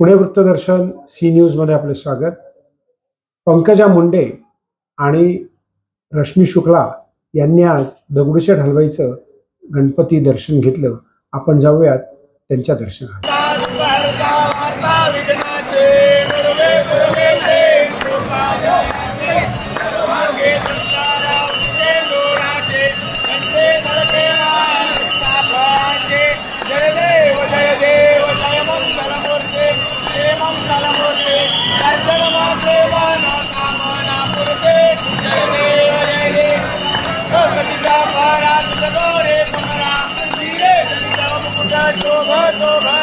Pune वृत्तदर्शन C न्यूजमध्ये आपले स्वागत. पंकजा मुंडे आणि रश्मी शुक्ला यांनी आज दगडूशेठ हलवाईचं गणपती दर्शन घेतलं. आपण जाऊयात त्यांच्या दर्शनाला. Bueno,